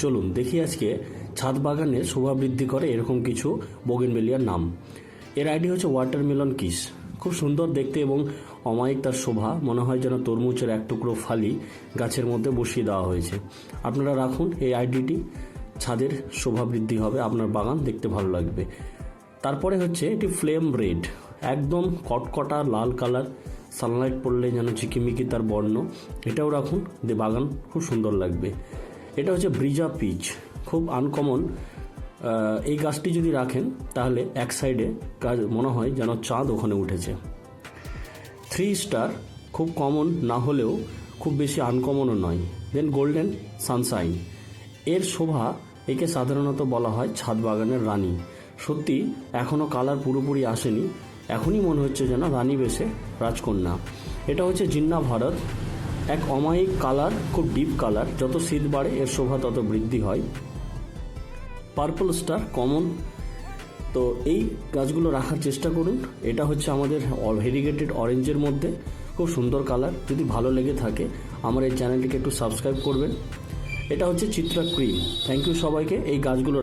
চলুন দেখি আজকে ছাদ বাগানে শোভা বৃদ্ধি করে এরকম কিছু বোগেনবেলিয়ার নাম। এর আইডি হচ্ছে ওয়াটারমেলন কিস। খুব সুন্দর দেখতে এবং অমায়িক তার শোভা, মনে হয় যেন তরমুজের এক টুকরো ফালি গাছের মধ্যে বসিয়ে দেওয়া হয়েছে। আপনারা রাখুন এই আইডিটি, ছাদের শোভা বৃদ্ধি হবে আপনার বাগান দেখতে ভালো লাগবে। তারপরে হচ্ছে এটি ফ্লেম রেড, একদম কটকটা লাল কালার, সানলাইট পড়লে যেন চিকিমিকি তার বর্ণ, এটাও রাখুন দিয়ে বাগান খুব সুন্দর লাগবে। এটা হচ্ছে ব্রিজা পিচ। খুব আনকমন এই গাছটি যদি রাখেন, তাহলে এক সাইডে গাছ মনে হয় যেন চাঁদ ওখানে উঠেছে। থ্রি স্টার খুব কমন না হলেও খুব বেশি আনকমনও নয়। দেন গোল্ডেন সানশাইন এর শোভা একে সাধারণত বলা হয় ছাদ বাগানের রানী। সত্যি এখনও কালার পুরোপুরি আসেনি। এখনই মনে হচ্ছে যেন রানী বেশে রাজকন্যা। এটা হচ্ছে জিন্না ভারত। এক অমায়িক কালার, খুব ডিপ কালার। যত শীত বাড়ে, এর শোভা তত বৃদ্ধি হয়। পার্পল স্টার কমন তো এই গাছগুলো রাখার চেষ্টা করুন। এটা হচ্ছে আমাদের ভেরিগেটেড অরেঞ্জের মধ্যে। খুব সুন্দর কালার। যদি ভালো লেগে থাকে, আমার এই চ্যানেলটিকে একটু সাবস্ক্রাইব করবেন। এটা হচ্ছে চিত্রা ক্রিম থ্যাংক ইউ সবাইকে। এই গাছগুলো